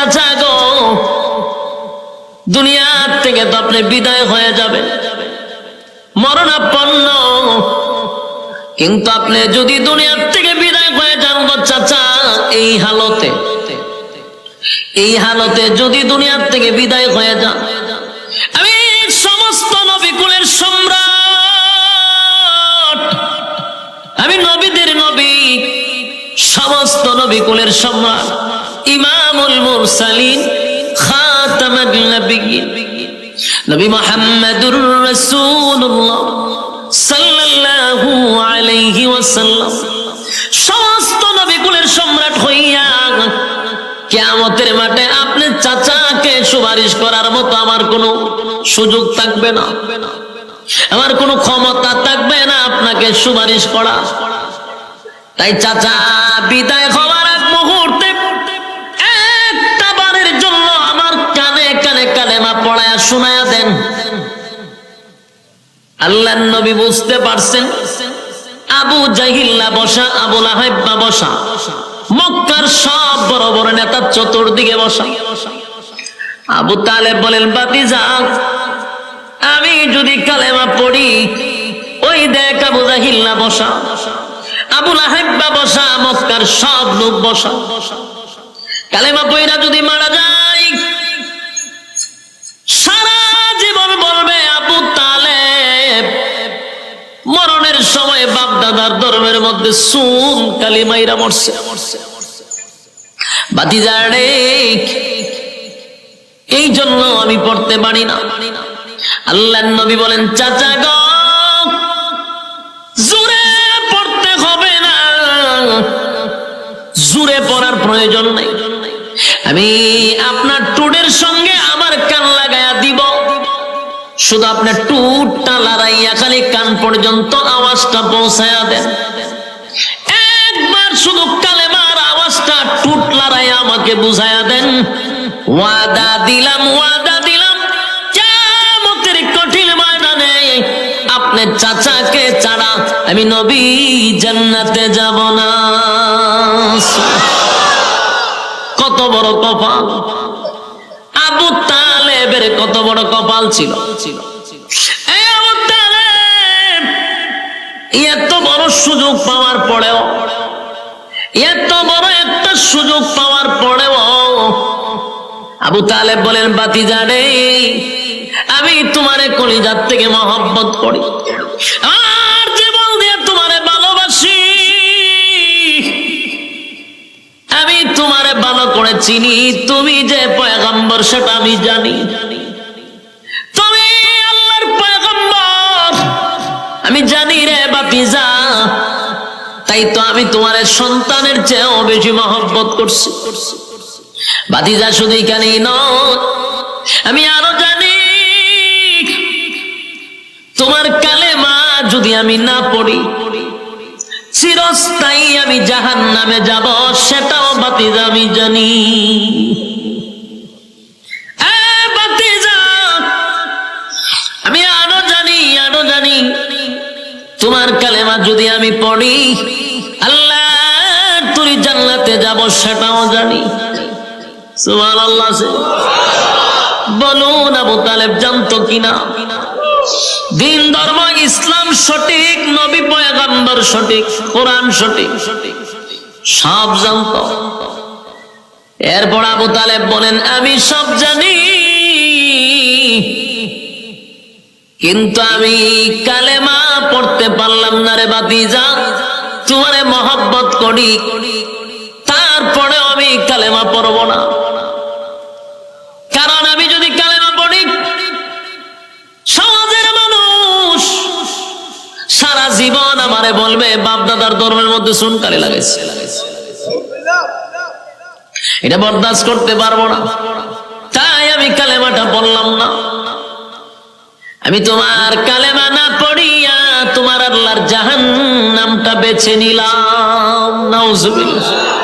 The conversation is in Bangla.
চাচা গো। দুনিয়ার থেকে তো আপনি বিদায় হয়ে যাবেন। মরণাপন্ন। কিন্তু আপনি যদি দুনিয়ার থেকে বিদায় হয়ে যান গো চাচা, এই হালতে এই হালতে যদি দুনিয়ার থেকে বিদায় হয়ে যান, আমি সমস্ত নবিকুলের সম্রাট, আমি নবীদের নবী, সমস্ত নবিকুলের সম্রাট। ইমামুল মুরসালিন খাতামুল নবিয়্যিন নবী রাসূলুল্লাহ সাল্লাল্লাহু আলাইহি ওয়াসাল্লাম। সমস্ত নবিকুলের সম্রাট হইয়া কেয়ামতের মাঠে আপনি চাচাকে সুপারিশ করার মতো আমার কোনো সুযোগ থাকবে না। আমার কোনো ক্ষমতা থাকবে না আপনাকে সুপারিশ করা। তাই চাচা, বিদায় হওয়ার কালেমা পড়ায়া শোনায়া দেন। আল্লাহ নবী বুঝতে পারছেন, আবু জাহিল্লা বসা আবুল আহাব্বা বসা। মক্কার সব বড় বড় নেতা চতুর্দিকে বসা। আবু তালেব বলেন বাতি যাক আমি যদি কালেমা পড়ি, ওই দেখ আবু জাহিল্লা বসা আবুল আহাব্বা বসা, মক্কার সব লোক বসা। কালেমা পইরা যদি মারা যায় সারা মরণের সময় ধর্মের সুন কালিমাইরা মরছে। এই জন্য আমি পড়তে পারি না। আল্লাহ নবী বলেন, চাচা গো, জোরে পড়তে হবে না। পড়ার প্রয়োজন নেই। আমি আপনার টুডের সঙ্গে শুধু আপনার টুটটা লড়াইয়া খালি কান পর্যন্ত আওয়াজটা পৌঁছায়া দেন। একবার শুধু কালেমার আওয়াজটা টুট লড়াইয়া আমাকে বুঝায়া দেন। ওয়াদা দিলাম ওয়াদা দিলাম। কিয়ামতের কঠিন ময়দানে আপনার চাচাকে ছাড়া আমি নবী জান্নাতে যাব না। কত বড় কপাল আবু তালেবের কত বড় কপাল ছিল? এত বড় সুযোগ পাওয়ার পরেও, এত বড় একটা সুযোগ পাওয়ার পরেও আবু তালেব বলেন বাতি জানে আমি তোমারে কলিজার থেকে মহব্বত করি। আর চিনি, তুমি যে পয়গম্বর, সেটা আমি জানি। তুমি আল্লাহর পয়গম্বর, আমি জানি রে বাপিজা তাই তো আমি তোমার সন্তানের চেয়েও বেশি মহব্বত করছি। বাতিজা শুধু নয়, আমি আরও জানি, তোমার কালেমা যদি আমি না পড়ি চিরস্থায়ী আমি জাহান নামে যাব, সেটাও বাতিজা আমি জানি। আমি আরও জানি আরও জানি। তোমার কালেমা যদি আমি পড়ি আল্লাহ তুই জান্নাতে যাব, সেটাও জানি। সুবহানাল্লাহ, সে বলুন আবু তালেব, জানতো কিনা? দিন ধর্ম ইসলাম সঠিক, নবী পয়গম্বর সঠিক, কোরআন সঠিক। সব জানত। এরপর আবু তালেব বলেন, আমি সব জানি, কিন্তু আমি কালেমা পড়তে পারলাম না রে বাতিজা তোমারে মহব্বত করি। তারপরে আমি কালেমা পড়ব না। আমারে বলবে বাপ দাদার ধর্মের মধ্যে সুনকালি লাগাইছে। এটা বরদাস্ত করতে পারব না। তাই আমি কালেমাটা বললাম না। আমি তোমার কালেমা না পড়িয়া তোমার আল্লাহর জাহান নামটা বেছে নিলাম। নাউজুবিল্লাহ।